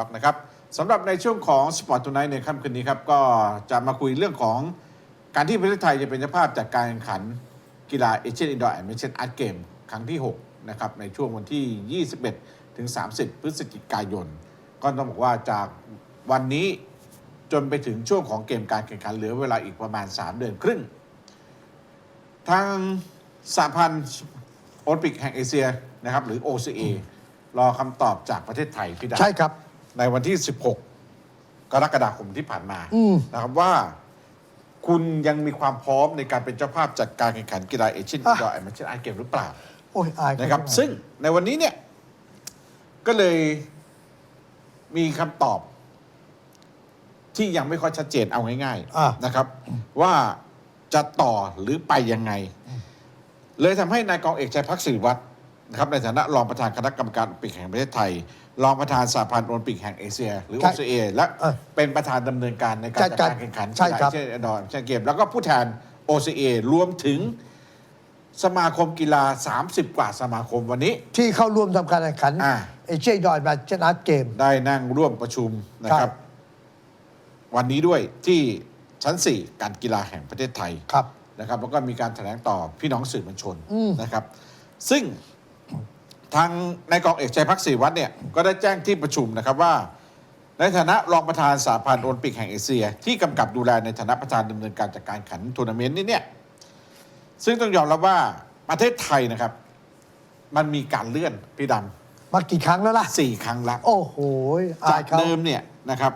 ด็อกนะครับสำหรับในช่วงของสปอร์ตทูไนท์ในค่ำคืนนี้ครับก็จะมาคุยเรื่องของการที่ประเทศไทยจะเป็นเจ้าภาพจากการแข่งขันกีฬาเอเชียนอินดอร์แอนด์เมเชียนอาร์ตเกมครั้งที่ 6 นะครับในช่วงวันที่ 21 ถึง 30 พฤศจิกายน ก็ต้องบอกว่าจากวันนี้จนไปถึงช่วงของเกมการแข่งขันเหลือเวลาอีกประมาณ 3 เดือนครึ่ง ทางสหพันธ์โอลิมปิกแห่งเอเชียนะครับหรือ OCA รอคำตอบจากประเทศไทยพี่ดาใช่ครับ ในวันที่ 16 กรกฎาคมที่ผ่านมาอืมนะครับว่า คุณยังมีความพร้อมในการเป็นเจ้าภาพจัดการแข่งขันกีฬาเอเชียนอินดอร์แอนด์แมชชั่นอาร์เกมหรือเปล่าโอ้ยอายนะครับเขาซึ่งในวันนี้เนี่ย ก็เลยมีคำตอบ ที่ยังไม่ค่อยชัดเจนเอาง่ายอะ ๆนะครับ ว่าจะต่อหรือไปยังไง เลยทำให้นายกองเอกชัยพักดิ์ศิริวัตร นะครับในฐานะรองประธานคณะกรรมการโอลิมปิกแห่งประเทศไทย รองประธานสหพันธ์โอลิมปิกแห่งเอเชีย หรือใช่ OCA และเออเป็นประธานดำเนินการในการจัจัดดการการแข่งขันใช่ครับกีฬาเอเชียนอินดอร์แอนด์แมชชั่นเกม แล้วก็ผู้แทน OCA รวมถึงสมาคมกีฬา 30 กว่าสมาคมวันนี้ ที่เข้าร่วมทำการแข่งขันอ่า เอเชียดอยมาชนะเกม ได้นั่งร่วมประชุมนะคครัรับบวันนี้ด้วยที่ชั้น 4 การกีฬาแห่งประเทศไทย ครับ นะครับแล้วก็มีการแถลงต่อพี่น้องสื่อมวลชนอืมนะครับ ซึ่ง ทางนายกองเอกชัยพักดิ์ศรีวัฒน์เนี่ยก็ได้แจ้งที่ประชุมนะครับว่า ในฐานะรองประธานสหพันธ์โอลิมปิกแห่งเอเชีย ที่กำกับดูแลในฐานะประธานดำเนินการจัดการแข่งขันทัวร์นาเมนต์นี้เนี่ยซึ่งต้องยอมรับว่าประเทศไทยนะครับ มันมีการเลื่อนพี่ดมากี่ครั้งแล้วล่ะำสี่ครั้งละ โอ้โหอาจายกเขาเดิมเนี่ยนะครับ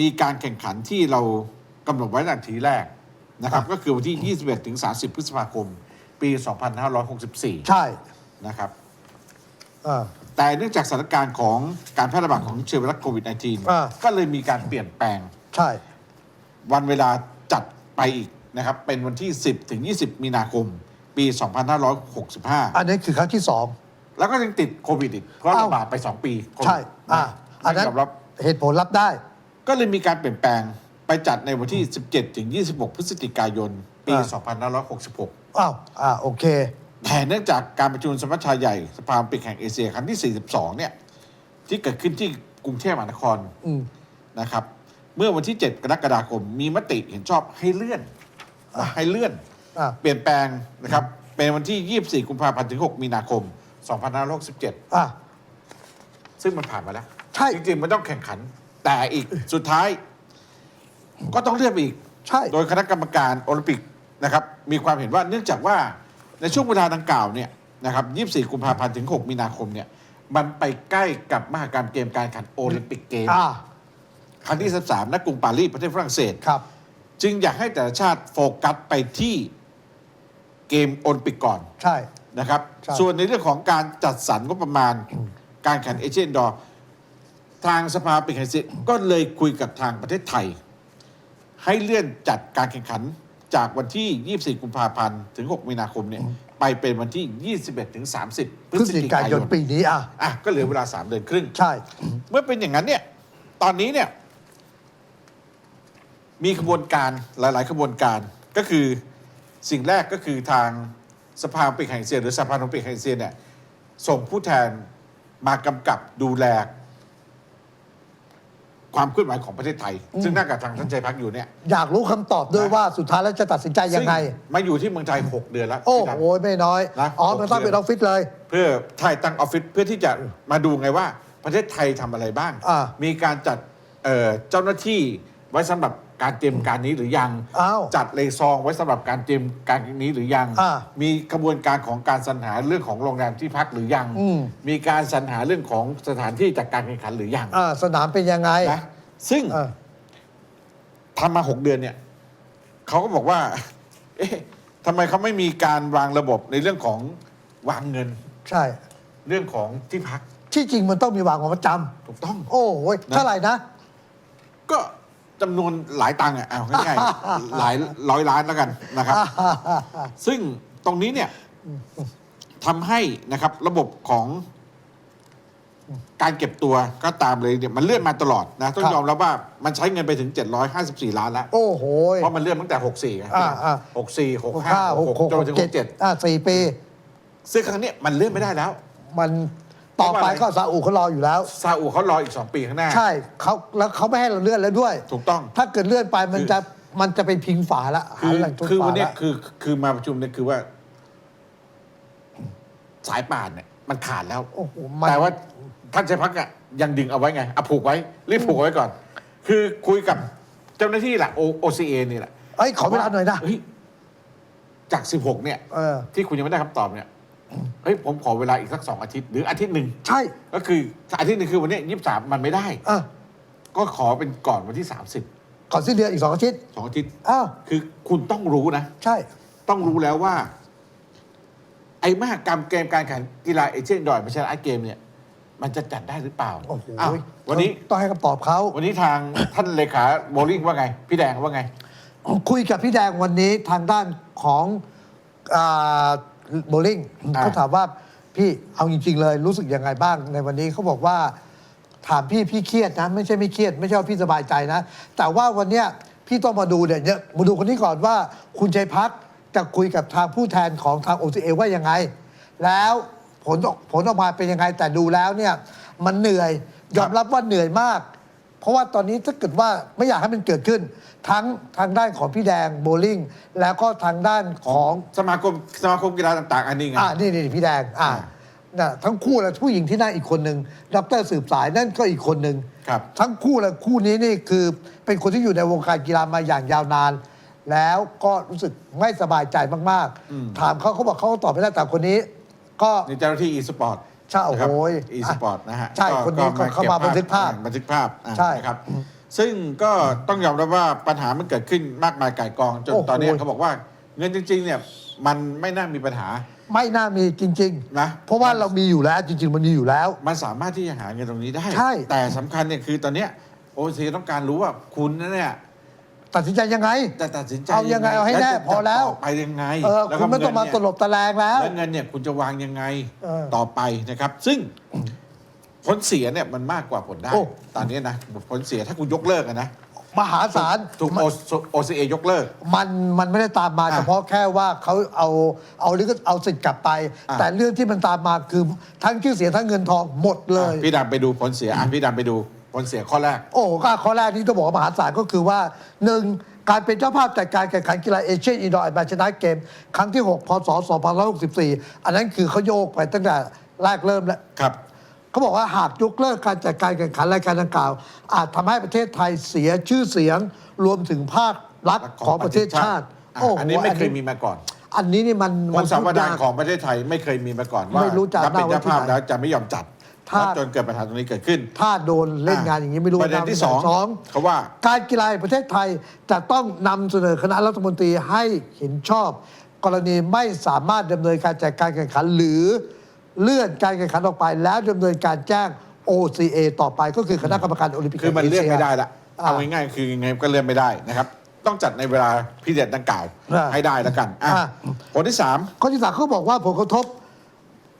มีการแข่งขันที่เรากำหนดไว้ตั้งแต่ทีแรกนะครับ ก็คือวันที่ 21 ถึง 30 พฤษภาคม ปี 2564 ใช่ นะครับ อ่า แต่เนื่องจากสถานการณ์ของการแพร่ระบาดของเชื้อไวรัสโควิด อ่า -19 ก็เลยมีการเปลี่ยนแปลงใช่ วันเวลาจัดไปอีกนะครับ เป็นวันที่ 10 ถึง 20 มีนาคม ปี 2565 อันนี้คือครั้งที่สอง แล้วก็ยังติดโควิดอีก เพราะอ้าว ระบาดไป 2 ปีโควิดใช่ อ่า อันนั้นไม่ยอมรับ เหตุผลรับได้ ก็เลยมีการเปลี่ยนแปลงไปจัดในวันที่ 17 ถึง 26 พฤศจิกายน ปี อ่า 2566 อ้าว อ่า โอเค แต่เนื่องจากการประชุมสมัชชาใหญ่สภาโอลิมปิกแห่งเอเชียครั้งที่ 42 เนี่ย ที่เกิดขึ้นที่กรุงเทพมหานครอืม นะครับ เมื่อวันที่ 7 กรกฎาคม มีมติเห็นชอบให้เลื่อนนะให้เลื่อน อ่าเปลี่ยนแปลงนะครับ เป็นวันที่ 24 กุมภาพันธ์ถึง 6 มีนาคม 2567 อ่าซึ่งมันผ่านมาแล้วใช่ จริงๆ มันต้องแข่งขัน แต่อีกสุดท้าย ก็ต้องเลื่อนไปอีก ใช่ โดยคณะกรรมการโอลิมปิกนะครับ มีความเห็นว่าเนื่องจากว่า ในช่วงเวลาดังกล่าวเนี่ยนะครับ24 กุมภาพันธ์ถึง 6 มีนาคมเนี่ยมันไปใกล้กับมหกรรมเกมการแข่งขันโอลิมปิกเกมอ่าครั้งที่ 13ณกรุงปารีสประเทศฝรั่งเศส ครับ จึงอยากให้แต่ละชาติโฟกัสไปที่เกมโอลิมปิกก่อนใช่ นะครับใช่ส่วนในเรื่องของการจัดสรรงบประมาณการแข่งเอเชียนดอร์ทางสภาปิกแห่งเซียก็เลยคุยกับทางประเทศไทย ให้เลื่อนจัดการแข่งขัน จากวันที่ 24 กุมภาพันธ์ ถึง 6 มีนาคมเนี่ยไปเป็นวันที่ 21 ถึง 30 พฤศจิกายนปีนี้อะอะก็เหลือเวลา 3 เดือนครึ่ง ใช่ เมื่อเป็นอย่างนั้นเนี่ย ตอนนี้เนี่ย มีขบวนการหลาย ๆ ขบวนการก็คือสิ่งแรกก็คือทางสภาโอลิมปิกแห่งเอเชียหรือสภาโอลิมปิกแห่งเอเชียเนี่ยส่งผู้แทนมากำกับดูแล ความเคลื่อนไหวของประเทศไทย ซึ่งนั่งกับทางท่านชัยพักอยู่เนี่ย อยากรู้คำตอบด้วยนะ ว่าสุดท้ายแล้วจะตัดสินใจยังไง ซึ่มาอยู่ที่เมืองไทย 6 เดือนแล้ว โอ้พี่ดำโหไม่น้อย นะอ๋อหกมันต้องเดือนเป็นออฟฟิศเลย เพื่อไทยตั้งออฟฟิศเพื่อที่จะมาดูไงว่าประเทศไทยทำอะไรบ้าง อ่ามีการจัดเอ่อเจ้าหน้าที่ไว้สำหรับ การเตรียมการนี้หรือยัง อ้าว จัดเลซองไว้สำหรับการเตรียมการนี้หรือยัง อ่ามีกระบวนการของการสรรหาเรื่องของโรงแรมที่พักหรือยัง อืม มีการสรรหาเรื่องของสถานที่จัดการแข่งขันหรือยังอ่าสนามเป็นยังไงนะซึ่งเออทำมาหกเดือนเนี่ยเขาก็บอกว่า เอ๊ะทำไมเขาไม่มีการวางระบบในเรื่องของวางเงิน ใช่ เรื่องของที่พักที่จริงมันต้องมีวางของประจถูกต้องำโอ้โหยนะเท่าไหร่นะ ก็ จำนวนหลายตังค์อะเอาง่ายๆ หลายร้อยล้านแล้วกันนะครับ ซึ่งตรงนี้เนี่ยทำให้นะครับระบบของการเก็บตัวก็ตามเลยเนี่ยมันเลื่อนมาตลอดนะ ต้องครับ ยอมรับว่ามันใช้เงินไปถึง 754 ล้านแล้ว โอ้โหย เพราะมันเลื่อนตั้งแต่ 64ไงอ่าอ่า64 หกห้าหกหก65 66จนหมากถึงเจ็ด67อ่าสี่ปี ซึ่งครั้งเนี้ยมันเลื่อนไม่ได้แล้ว มัน ต่อไปก็ซาอุเขารออยู่แล้ว ซาอุเขารออีก 2 ปีข้างหน้า ใช่เขาแล้วเขาไม่ให้เราเลื่อนแล้วด้วย ถูกต้อง ถ้าเกิดเลื่อนไปมันคือจะมันจะเป็นพิงฝาละคืหาอแหล่งทุนคือฝาวันเนี้ยละคือคือมาประชุมเนี่ยคือว่า สายป่านเนี่ย มันขาดแล้ว โอ้โหมันแต่ว่าท่านชัยพักอะยังดึงเอาไว้ไงเอาผูกไว้รีบผูกเอาไว้ก่อน คือคุยกับเจ้าหน้าที่แหละ O- OCA นี่แหละเอ้ยขอเวลาหน่อยนะ เฮ้ยจาก 16 เนี่ย เออ ที่คุณยังไม่ได้คำตอบเนี่ย เฮ้ยผมขอเวลาอีกสักสองอาทิตย์หรืออาทิตย์หนึ่งใช่ก็คืออาทิตย์หนึ่งคือวันเนี้ยี่สิบสามมันไม่ได้ อะก็ขอเป็นก่อนวันที่สามสิบก่อนสิ้นเดือนอีกสองอาทิตย์สองอาทิตย์อ้าวคือคุณต้องรู้นะ ใช่ ต้องรู้แล้วว่า ไอ้มหกรรมเกมการแข่งกีฬาเอเชียนดอยไม่ใช่อาร์ตเกมเนี่ย มันจะจัดได้หรือเปล่าโอ้โหอ้าววันนี้ต้องให้คำตอบเขา วันนี้ทาง ท่านเลขาโบลิ่งว่าไง พี่แดงว่าไง คุยกับพี่แดงวันนี้ทางด้านของ โบลิ่งอ่า เขาถามว่าพี่เอาจริง ๆ เลยรู้สึกยังไงบ้างในวันนี้เขาบอกว่า ถามพี่พี่เครียดนะ ไม่ใช่ไม่เครียด ไม่ใช่ว่าพี่สบายใจนะ แต่ว่าวันเนี้ยพี่ต้องมาดูเนี่ยเดี๋ยวมาดูคนนี้ก่อนว่าคุณชัยพัฒน์จะคุยกับทางผู้แทนของทาง OCA ว่ายังไง แล้วผลออกผลออกมาเป็นยังไงแต่ดูแล้วเนี่ยมันเหนื่อยยอมรับว่าเหนื่อยมาก เพราะว่าตอนนี้ถ้าเกิดว่าไม่อยากให้มันเกิดขึ้น ทั้งทางด้านของพี่แดงโบลิ่งแล้วก็ทางด้านของสมาคมสมาคมกีฬาต่าง ๆ อันนี้ไง อ่านี่นี่พี่แดงอ่าอ่าน่ะทั้งคู่เลยผู้หญิงที่นั่นอีกคนหนึ่งดรสืบสายนั่นก็อีกคนหนึ่งครับ ทั้งคู่เลยคู่นี้นี่คือเป็นคนที่อยู่ในวงการกีฬามาอย่างยาวนาน แล้วก็รู้สึกไม่สบายใจมากอืมๆถามเขาเขาบอกเขาก็ตอบไม่ได้แต่คนนี้ ก็นี่เจ้าหน้าที่ e-sport ใช่โอ้โหอีสปอร์ตนะฮะใช่คนนี้ก็เข้ามาบันทึกภาพบันทึกภาพอะใช่นะครับ ซึ่งก็ต้องยอมรับว่าปัญหามันเกิดขึ้นมากมายก่ายกอง จนโอ้โห ตอนนี้เขาบอกว่าเงินจริง ๆ เนี่ยมันไม่น่ามีปัญหา ไม่น่ามีจริงนะๆเพราะว่าเรามีอยู่แล้วจริง ๆ มันมีอยู่แล้ว มันสามารถที่จะหาเงินตรงนี้ได้ ใช่แต่สำคัญเนี่ยคือตอนเนี้โอซีต้องการรู้ว่าคุณนั่นเนี่ย ตัดสินใจยังไงจะตัดสินใจเอายังไงเอาให้แน่ะจะพอแล้ว ต่ไปยังไงเออแล้วคุก็ณไม่ต้องมาเงินตเนี่ยลบตะแลงแล้ว แล้วเงินเนี่ยคุณจะวางยังไงเออต่อไปนะครับ ซึ่งผลเสียเนี่ยมันมากกว่าผลได้ โอ้ ตอนนี้นะผลเสียถ้าคุณยกเลิกอะนะมหาศาลถูกโอซีเอยกเลิก มันมันไม่ได้ตามมาอะเฉพาะแค่ว่าเขาเอาเอาลิขเอาสิทธิ์กลับไป อะ แต่เรื่องที่มันตามมาคือทั้งชื่อเสียงทั้งเงินทองหมดเลย อะพี่ดำไปดูผลเสียอะพี่ดำไปดู ผลเสียข้อแรก โอ้ก็ข้อแรกที่ต้องบอกว่ามหาศาลก็คือว่าหนึ่งการเป็นเจ้าภาพจัดการแข่งขันกีฬาเอเชียนอินดอร์แอดแมชนะเกม ครั้งที่ 6 พศ 2564 อันนั้นคือเขาโยกไปตั้งแต่แรกเริ่มแล้วครับเขาบอกว่าหากยกเลิกการจัดการแข่งขันรายการดังกล่าว อาจทำให้ประเทศไทยเสียชื่อเสียงรวมถึงภาครัฐของประเทศชาติอะโอ้โหอันนี้ไม่เคยมีมาก่อน อันนี้นี่มันวงสาวดารพูยกของประเทศไทยไม่เคยมีมาก่อนว่าไม่รู้จะถ้าเป็นเอาไว้เจ้าภาพที่ไหนแล้วจะไม่ยอมจัด ถ้าแล้วจนเกิดปัญหาตรงนี้เกิดขึ้น ถ้าโดนเล่นงานอย่างนี้ไม่รู้ประเด็นที่สองสองเขาว่า การกีฬาแห่งประเทศไทยจะต้องนำเสนอคณะรัฐมนตรีให้เห็นชอบ กรณีไม่สามารถดำเนินการจัดการแข่งขัน หรือเลื่อนการแข่งขันออกไปแล้วดำเนินการแจ้ง OCA ต่อไปก็คือคณะกรรมการโอลิมปิกคือมันแห่งเลื่อนชียไม่ได้ละอ่าเอาง่ายๆคือยังไงก็เลื่อนไม่ได้นะครับ ต้องจัดในเวลาพิเศษดังกล่าวอ่าให้ได้แล้วกันอะอ่าผลที่สามข้อที่สามเขาบอกว่าผลกระทบ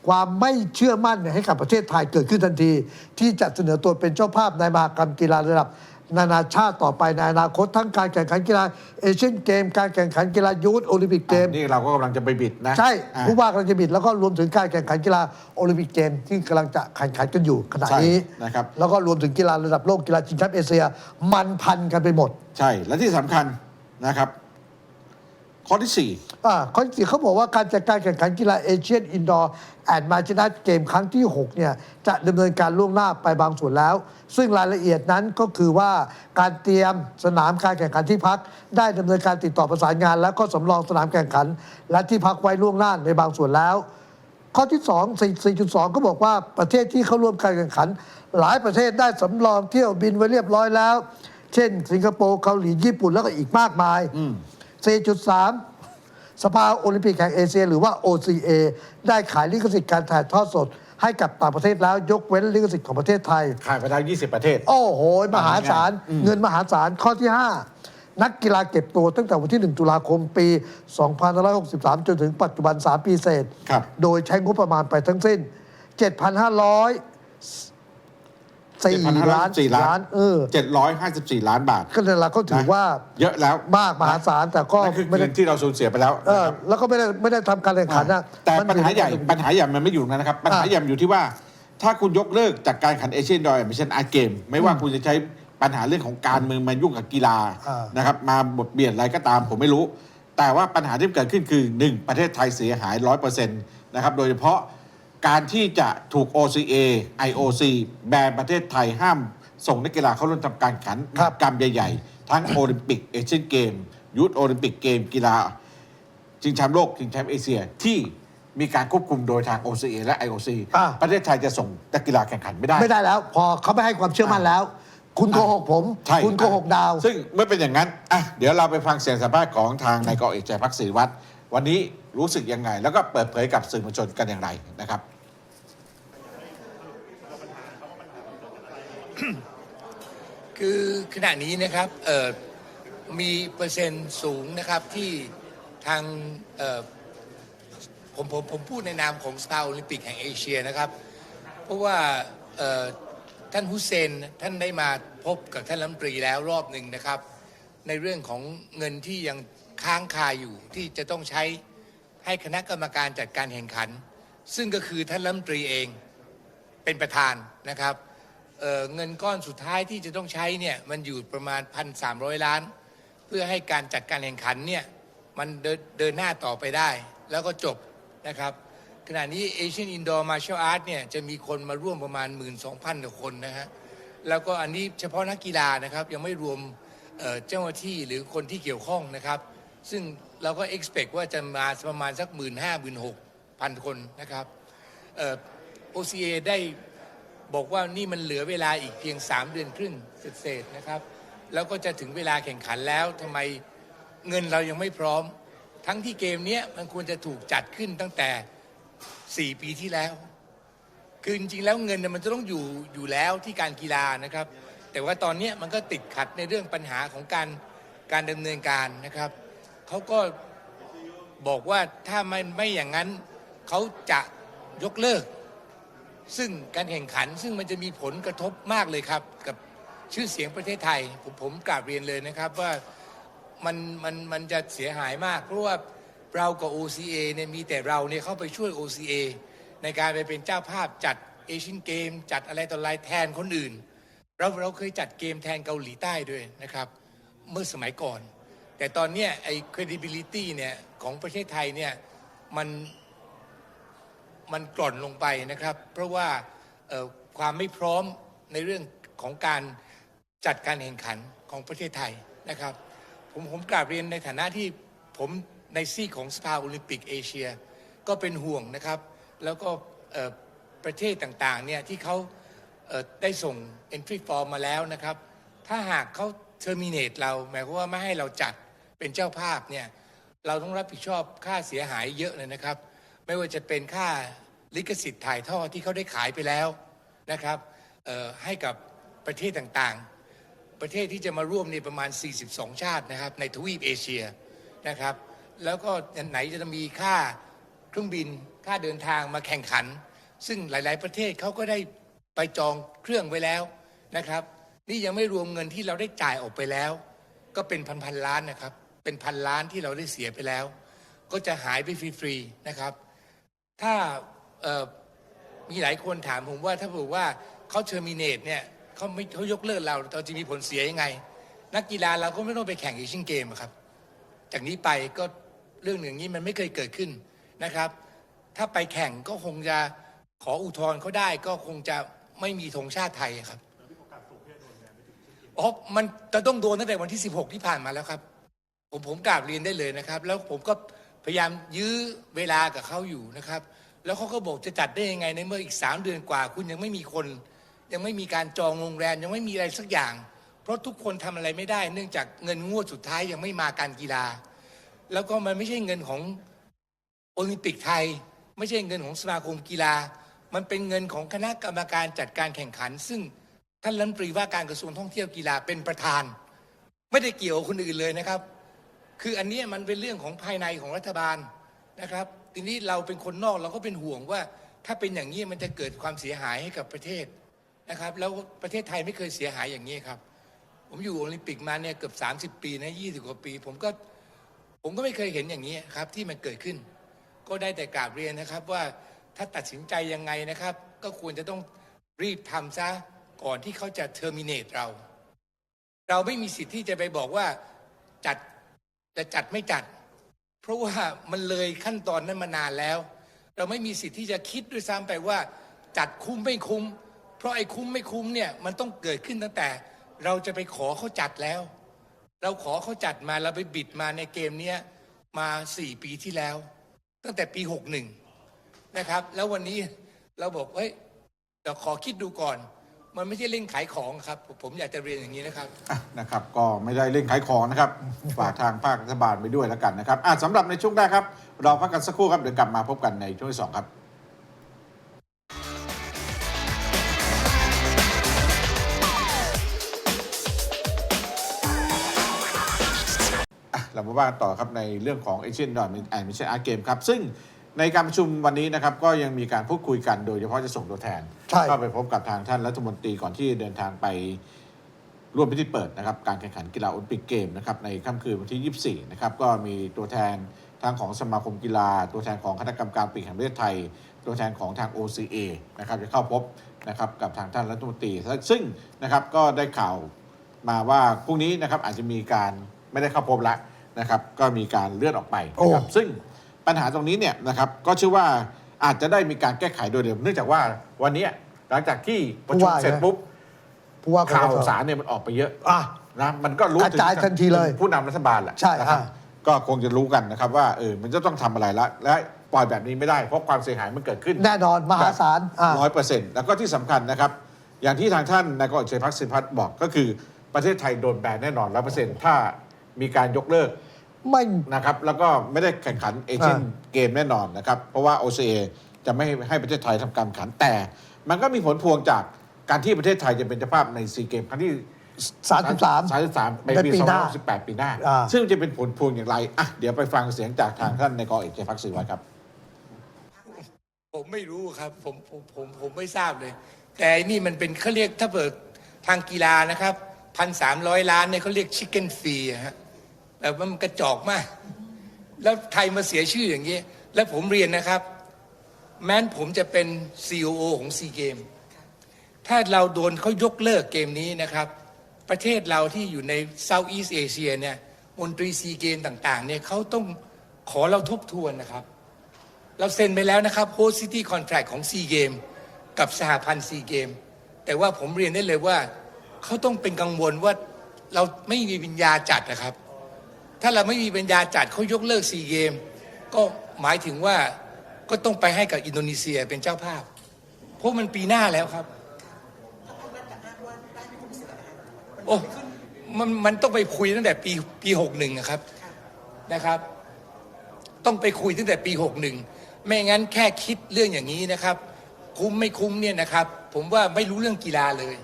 ความไม่เชื่อมั่นให้กับประเทศไทยเกิดขึ้นทันที ที่จะเสนอตัวเป็นเจ้าภาพในมหกรรมกีฬาระดับ นานาชาติต่อไปในอนาคตทั้งการแข่งขันกีฬาเอเชียนเกม การแข่งขันกีฬายูทโอลิมปิกเกม นี่เราก็กำลังจะไปบิดนะใช่อะผู้ว่ากำลังจะบิดแล้วก็รวมถึงการแข่งขันกีฬาโอลิมปิกเกมที่กำลังจะแข่งขันกันอยู่ขณะนี้ใช่นะครับ แล้วก็รวมถึงกีฬาระดับโลกกีฬาชิงแชมป์เอเชีย มันพันกันไปหมด ใช่ และที่สำคัญนะครับ ข้อที่สี่ อ่าข้อที่สี่เขาบอกว่าการจัดการแข่งขันกีฬาเอเชียนอินดอร์แอนด์มาชนะเกมครั้งที่ 6 เนี่ย จะดำเนินการล่วงหน้าไปบางส่วนแล้ว ซึ่งรายละเอียดนั้นก็คือว่าการเตรียมสนามการแข่งขันที่พัก ได้ดำเนินการติดต่อประสานงาน แล้วก็สำรองสนามแข่งขัน และที่พักไว้ล่วงหน้าในบางส่วนแล้ว ข้อที่ 2 4.2 ก็บอกว่าประเทศที่เข้าร่วมการแข่งขัน หลายประเทศได้สำรองเที่ยวบินไว้เรียบร้อยแล้ว เช่น สิงคโปร์เกาหลีญี่ปุ่นแล้วก็อีกมากมาย 4.3 สภาโอลิมปิกแห่งเอเชีย หรือว่า OCA ได้ขายลิขสิทธิ์การถ่ายทอดสด ให้กับต่างประเทศแล้วยกเว้นลิขสิทธิ์ของประเทศไทย ขายไปได้20 ประเทศ โอ้โห มหาศาลอืมเงินมหาศาลข้อที่ 5 นักกีฬาเก็บตัวตั้งแต่วันที่ 1 ตุลาคมปี 2563 จนถึงปัจจุบัน 3 ปีเศษ ครับ โดยใช้งบประมาณไปทั้งสิ้น 7,500 4ล้านสี่ล้านเออ754ล้านบาทก็เลยเราก็ถือว่าเยอะแล้วมากมหาศาลแต่ก็นั่นคือไม่เงิได้นที่เราสูญเสียไปแล้วเออนะครับแล้วก็ไม่ได้ไม่ได้ทำการแข่งขันนะแต่มันปัญหาใหญ่อยู่ปัญหาใหญ่มันไม่อยู่ตรงนั้นนะครับ ปัญหาอะใหญ่มันอยู่ที่ว่า ถ้าคุณยกเลิกจากการแข่งขันเอเชียนดอยไม่ใช่อาร์เกมไม่ว่าคุณจะใช้ปัญหาเรื่องของการเมืองมายุ่งกับกีฬาอ่านะครับมาบทเบียดอะไรก็ตามผมไม่รู้ แต่ว่าปัญหาที่เกิดขึ้นคือ 1 ประเทศไทยเสียหายร้อยเปอร์เซ็นต์นะครับโดยเฉพาะ การที่จะถูก OCA IOC แบนประเทศไทยห้ามส่งนักกีฬาเข้าร่วมทำการแข่งขันครับกรรมใหญ่ ๆ ทั้งโอลิมปิกเอเชียนเกมยูทโอลิมปิกเกมกีฬาชิงแชมป์โลกชิงแชมป์เอเชียที่มีการควบคุมโดยทาง OCA และ IOC อ่า ประเทศไทยจะส่งนักกีฬาแข่งขันไม่ได้ ไม่ได้แล้ว พอเขาไม่ให้ความเชื่อมั่นแล้ว คุณโกหกผม ใช่คุณโกหกดาว ซึ่งเมื่อเป็นอย่างนั้นอะเดี๋ยวเราไปฟังเสียงสัมภาษณ์ของทางนายกอเอกใจพักศรีวัตรวันนี้รู้สึกยังไง แล้วก็เปิดเผยกับสื่อมวลชนกันอย่างไรนะครับ คือขณะนี้นะครับมีเปอร์เซ็นต์สูงนะครับที่ทางผมผมผมพูดในนามของสตาร์โอลิมปิกแห่งเอเชียนะครับ เพราะว่าท่านฮุเซนท่านได้มาพบกับท่านรัฐมนตรีแล้วรอบหนึ่งนะครับ ในเรื่องของเงินที่ยังค้างคาอยู่ที่จะต้องใช้ให้คณะกรรมการจัดการแข่งขัน ซึ่งก็คือท่านรัฐมนตรีเองเป็นประธานนะครับ เเงินก้อนสุดท้ายที่จะต้องใช้เนี่ยมันอยู่ประมาณ 1,300 ล้าน เพื่อให้การจัดการแข่งขันเนี่ยมันเดินเดินหน้าต่อไปได้ แล้วก็จบนะครับ ขณะนี้ Asian Indoor Martial Art เนี่ยจะมีคนมาร่วมประมาณ 12,000กว่าคนนะฮะแล้วก็อันนี้เฉพาะนักกีฬานะครับยังไม่รวมเจ้าหน้าที่หรือคนที่เกี่ยวข้องนะครับ ซึ่งเราก็ expect ว่าจะมาประมาณสัก 1 5 0 0 0 1พันคนนะครับ OCA ได้ บอกว่านี่มันเหลือเวลาอีกเพียง 3 เดือนครึ่งเศษนะครับ แล้วก็จะถึงเวลาแข่งขันแล้วทำไมเงินเรายังไม่พร้อม ทั้งที่เกมนี้มันควรจะถูกจัดขึ้นตั้งแต่ 4 ปีที่แล้ว คือจริงๆแล้วเงินมันจะต้องอยู่อยู่แล้วที่การกีฬานะครับ แต่ว่าตอนนี้มันก็ติดขัดในเรื่องปัญหาของการการดำเนินการนะครับเขาก็บอกว่าถ้าไม่ไม่อย่างนั้นเขาจะยกเลิก ซึ่งการแข่งขันซึ่งมันจะมีผลกระทบมากเลยครับ กับชื่อเสียงประเทศไทย ผมผมกราบเรียนเลยนะครับว่ามันมันมันจะเสียหายมาก เพราะว่าเรากับ OCA เนี่ยมีแต่เราเนี่ยเข้าไปช่วย OCA ในการไปเป็นเจ้าภาพจัดเอเชียนเกมจัดอะไรต่ออะไรแทนคนอื่น เราเราเคยจัดเกมแทนเกาหลีใต้ด้วยนะครับ เมื่อสมัยก่อน แต่ตอนเนี้ยไอ้ credibility เนี่ยของประเทศไทยเนี่ยมัน มันกล่อนลงไปนะครับ เพราะว่าความไม่พร้อมในเรื่องของการจัดการแข่งขันของประเทศไทยนะครับ ผมผมกราบเรียนในฐานะที่ผมในซีของสภาโอลิมปิกเอเชีย ก็เป็นห่วงนะครับ แล้วก็ประเทศต่างๆเนี่ยที่เขาเได้ส่ง entry form มาแล้วนะครับ ถ้าหากเขา terminate เราหมายความว่าไม่ให้เราจัดเป็นเจ้าภาพเนี่ยเราต้องรับผิดชอบค่าเสียหายเยอะเลยนะครับ ไม่ว่าจะเป็นค่าลิขสิทธิ์ถ่ายทอดที่เขาได้ขายไปแล้วนะครับให้กับประเทศต่างๆ ประเทศที่จะมาร่วมในประมาณ 42 ชาตินะครับ ในทวีปเอเชียนะครับ แล้วก็ไหนจะมีค่าเครื่องบินค่าเดินทางมาแข่งขัน ซึ่งหลาย ๆ ประเทศเขาก็ได้ไปจองเครื่องไว้แล้วนะครับ นี่ยังไม่รวมเงินที่เราได้จ่ายออกไปแล้ว ก็เป็นพันๆล้านนะครับ เป็นพันล้านที่เราได้เสียไปแล้ว ก็จะหายไปฟรี ๆ นะครับ ถ้ามีหลายคนถามผมว่าถ้าบอกว่าเขาเทอร์มินเนตเนี่ยเขาไม่เขายกเลิกเราเราจะมีผลเสียยังไง นักกีฬาเราก็ไม่ต้องไปแข่งเอเชียนเกมครับ จากนี้ไปก็เรื่องอย่งนี้มันไม่เคยเกิดขึ้นนะครับ ถ้าไปแข่งก็คงจะขออุทธรณ์เขาได้ก็คงจะไม่มีธงชาติไทยอะครับอ๋อมันจะต้องโดนตั้งแต่วันที่ 16 ที่ผ่านมาแล้วครับ ผมผมกราบเรียนได้เลยนะครับ แล้วผมก็ พยายามยื้อเวลากับเขาอยู่นะครับ แล้วเขาก็บอกจะจัดได้ยังไงในเมื่ออีกสามเดือนกว่า คุณยังไม่มีคน ยังไม่มีการจองโรงแรมยังไม่มีอะไรสักอย่าง เพราะทุกคนทำอะไรไม่ได้ เนื่องจากเงินงวดสุดท้ายยังไม่มาการกีฬา แล้วก็มันไม่ใช่เงินของโอลิมปิกไทย ไม่ใช่เงินของสมาคมกีฬา มันเป็นเงินของคณะกรรมการจัดการแข่งขัน ซึ่งท่านรัฐมนตรีว่าการกระทรวงท่องเที่ยวกีฬาเป็นประธาน ไม่ได้เกี่ยวคนอื่นเลยนะครับ คืออันนี้มันเป็นเรื่องของภายในของรัฐบาลนะครับ ทีนี้เราเป็นคนนอกเราก็เป็นห่วงว่า ถ้าเป็นอย่างนี้มันจะเกิดความเสียหายให้กับประเทศนะครับ แล้วประเทศไทยไม่เคยเสียหายอย่างนี้ครับ ผมอยู่โอลิมปิกมาเนี่ยเกือบ 30 ปีนะ20 กว่าปี ผมก็ผมก็ไม่เคยเห็นอย่างนี้ครับที่มันเกิดขึ้น ก็ได้แต่กราบเรียนนะครับว่าถ้าตัดสินใจยังไงนะครับ ก็ควรจะต้องรีบทำซะก่อนที่เขาจะเทอร์มินเนตเรา เราไม่มีสิทธิ์ที่จะไปบอกว่าจัด จะจัดไม่จัด เพราะว่ามันเลยขั้นตอนนั้นมานานแล้ว เราไม่มีสิทธิ์ที่จะคิดด้วยซ้ำไปว่า จัดคุ้มไม่คุ้ม เพราะไอ้คุ้มไม่คุ้มเนี่ยมันต้องเกิดขึ้นตั้งแต่ เราจะไปขอเขาจัดแล้ว เราขอเขาจัดมาเราไปบิดมาในเกมเนี้ยมาสี่ปีที่แล้ว ตั้งแต่ปีหกหนึ่งนะครับ แล้ววันนี้เราบอกเฮ้ยเดี๋ยวขอคิดดูก่อน มันไม่ใช่เล่นขายของครับ ผมอยากจะเรียนอย่างนี้นะครับ อะนะครับก็ไม่ได้เล่นขายของนะครับ ฝากทางภาครัฐบาลไปด้วยแล้วกันนะครับอะสำหรับในช่วงแรกครับเราพักกันสักครู่ครับเดี๋ยวกลับมาพบกันในช่วงที่สองครับ อะเรามาว่ากันต่อครับในเรื่องของเอเชียนดอนแอนด์มิชชั่นอาร์เกมครับ ซึ่ง ในการประชุมวันนี้นะครับก็ยังมีการพูดคุยกันโดยเฉพาะจะส่งตัวแทนใช่ เข้าไปพบกับทางท่านรัฐมนตรีก่อนที่เดินทางไปร่วมพิธีเปิดนะครับการแข่งขันกีฬาโอลิมปิกเกมนะครับในค่ำคืนวันที่ 24 นะครับก็มีตัวแทนทางของสมาคมกีฬา ตัวแทนของคณะกรรมการปีกแห่งประเทศไทย ตัวแทนของทาง OCA นะครับจะเข้าพบนะครับกับทางท่านรัฐมนตรี ซึ่งนะครับก็ได้ข่าวมาว่าพรุ่งนี้นะครับอาจจะมีการไม่ได้เข้าพบแล้วนะครับก็มีการเลื่อนออกไปนะครับโอ้ ซึ่ง ปัญหาตรงนี้เนี่ยนะครับก็เชื่อว่าอาจจะได้มีการแก้ไขโดยเร็วเนื่องจากว่าวันนี้หลังจากที่ประชุมเสร็จปุ๊บผู้ว่าข่าวกกตสารเนี่ยมันออกไปเยอะอะนะมันก็รู้กระจายทันทีเลย ผู้นำรัฐบาลแหละใช่นะครับอ่าก็คงจะรู้กันนะครับว่าเออมันจะต้องทำอะไรละและปล่อยแบบนี้ไม่ได้เพราะความเสียหายมันเกิดขึ้น แน่นอนมหาศาลอะร้อยเปอร์เซ็นต์แล้วก็ที่สำคัญนะครับ อย่างที่ทางท่านนายกอัจฉริยพักดิ์สินพัฒน์บอกก็คือประเทศไทยโดนแบนแน่นอนร้อยเปอร์เซ็นต์ถ้ามีการยกเลิก ไม่ นะครับแล้วก็ไม่ได้แข่งขันเอเชียนอ่า เกมแน่นอนนะครับ เพราะว่า OCA จะไม่ให้ประเทศไทยทำการแข่งขันแต่ มันก็มีผลพวงจากการที่ประเทศไทยจะเป็นเจ้าภาพในซีเกมครั้งที่ สามสิบสาม 33ไปในปีปีหน้า2018 ปีหน้า อ่า ซึ่งจะเป็นผลพวงอย่างไรอะเดี๋ยวไปฟังเสียงจากทางท่านในกอเอกเจพักศิวัตรครับ ผมไม่รู้ครับผมผมผมผมไม่ทราบเลย แต่นี่มันเป็นเขาเรียกถ้าเปิดทางกีฬานะครับพันสามร้อยล้านเนี่ยเขาเรียกชิคเก้นฟรีฮะ แบบว่ามันกระจอกมาก แล้วไทยมาเสียชื่ออย่างนี้แล้วผมเรียนนะครับ แม้นผมจะเป็น COO ของซีเกมถ้าเราโดนเขายกเลิกเกมนี้นะครับ ประเทศเราที่อยู่ใน Southeast Asia เนี่ยมนตรีซีเกมต่าง ๆ เนี่ยเขาต้องขอเราทบทวนนะครับ เราเซ็นไปแล้วนะครับ Host City Contract ของซีเกมกับสหพันธ์ซีเกมแต่ว่าผมเรียนได้เลยว่า เขาต้องเป็นกังวลว่าเราไม่มีปัญญาจัดนะครับ ถ้าเราไม่มีปัญญาจัดเขายกเลิกซีเกม ก็หมายถึงว่าก็ต้องไปให้กับอินโดนีเซียเป็นเจ้าภาพ เพราะมันปีหน้าแล้วครับ โอ้มันมันต้องไปคุยตั้งแต่ปีปีหกหนึ่งครับนะครับ ต้องไปคุยตั้งแต่ปีหกหนึ่งไม่งั้นแค่คิดเรื่องอย่างนี้นะครับ คุ้มไม่คุ้มเนี่ยนะครับ ผมว่าไม่รู้เรื่องกีฬาเลย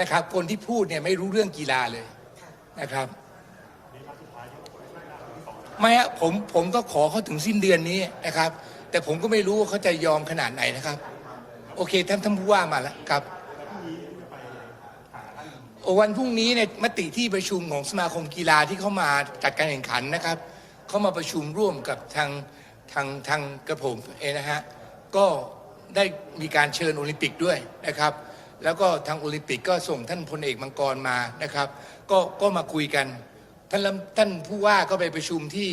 นะครับ คนที่พูดเนี่ยไม่รู้เรื่องกีฬาเลยนะครับ ไม่ฮะผมผมก็ขอเขาถึงสิ้นเดือนนี้นะครับ แต่ผมก็ไม่รู้ว่าเขาจะยอมขนาดไหนนะครับ โอเคท่านท่านผู้ว่ามาแล้วครับโอ้วันพรุ่งนี้เนี่ยมติที่ประชุมของสมาคมกีฬาที่เขามาจัดการแข่งขันนะครับเขามาประชุมร่วมกับทางทางทางกระผมเองนะฮะก็ได้มีการเชิญโอลิมปิกด้วยนะครับ แล้วก็ทางโอลิมปิกก็ส่งท่านพลเอกมังกรมานะครับ ก็ก็มาคุยกัน ท่านท่านผู้ว่าก็ไปประชุมที่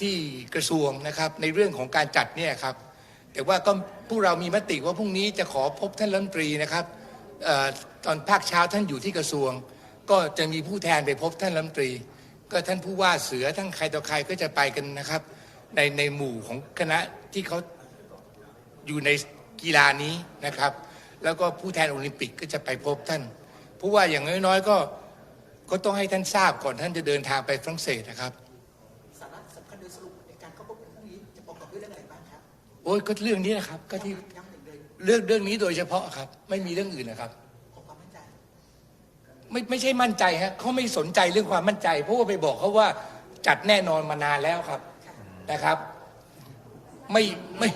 ที่กระทรวงนะครับในเรื่องของการจัดเนี่ยครับ แต่ว่าก็พวกเรามีมติว่าพรุ่งนี้จะขอพบท่านรัฐมนตรีนะครับออตอนภาคเช้าท่านอยู่ที่กระทรวง ก็จะมีผู้แทนไปพบท่านรัฐมนตรี ก็ท่านผู้ว่าเสือทั้งใครต่อใครก็จะไปกันนะครับ ในในหมู่ของคณะที่เขาอยู่ในกีฬานี้นะครับ แล้วก็ผู้แทนโอลิมปิกก็จะไปพบท่านผู้ว่าอย่างน้อยๆก็ ก็ต้องให้ท่านทราบก่อนท่านจะเดินทางไปฝรั่งเศสนะครับสาระสำคัญโดยสรุปในการเข้าพบกันพรุ่งนี้จะประกอบด้วยเรื่องอะไรบ้างครับโอ้ยก็เรื่องนี้นะครับก็ที่ย้ำหนึ่งเลยเรื่องเรื่องนี้โดยเฉพาะครับ ไม่มีเรื่องอื่นนะครับ ขอความมั่นใจไม่ไม่ใช่มั่นใจฮะเขาไม่สนใจเรื่องความมั่นใจ เพราะว่าไปบอกเขาว่าจัดแน่นอนมานานแล้วครับนะครับ ไม่ไม่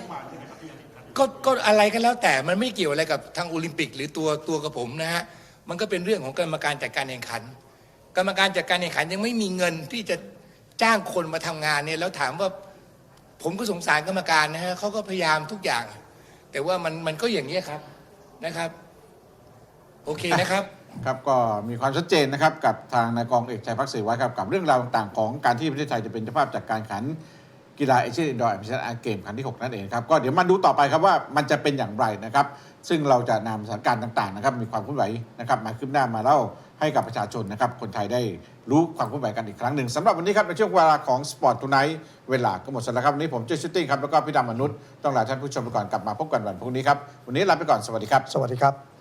ก็ก็อะไรก็แล้วแต่มันไม่เกี่ยวอะไรกับทางโอลิมปิก หรือตัวตัวกับผมนะฮะมันก็เป็นเรื่องของกรรมการจัดการแข่งขัน กรรมการจัดการแข่งขันยังไม่มีเงินที่จะจ้างคนมาทำงานเนี่ยแล้วถามว่าผมก็สงสารกรรมการนะฮะเขาก็พยายามทุกอย่าง แต่ว่ามันมันก็อย่างนี้ครับนะครับ โอเคนะครับ ครับก็มีความชัดเจนนะครับ กับทางนายกองเอกชัยพักเสวะครับกับเรื่องราวต่างๆ ของการที่ประเทศไทยจะเป็นเจ้าภาพจากการแข่งขันกีฬาเอเชียนอินดอร์แอดมิชันอาร์เกมครั้งที่ 6 นั่นเองครับ ก็เดี๋ยวมาดูต่อไปครับว่ามันจะเป็นอย่างไรนะครับ ซึ่งเราจะนำสถานการณ์ต่างๆนะครับ มีความเคลื่อนไหวนะครับ มาขึ้นหน้ามาเล่า ให้กับประชาชนนะครับ คนไทยได้รู้ความเคลื่อนไหวกันอีกครั้งหนึ่งสำหรับวันนี้ครับ ในช่วงเวลาของสปอร์ตทูไนท์เวลาก็หมดสแล้วครับ วันนี้ผมเจสชูตติ้งครับ แล้วก็พี่ดำมนุษย์ต้องลาท่านผู้ชมไปก่อนกลับมาพบกันวันพรุ่งนี้ครับวันนี้ลาไปก่อนสวัสดีครับ สวัสดีครับ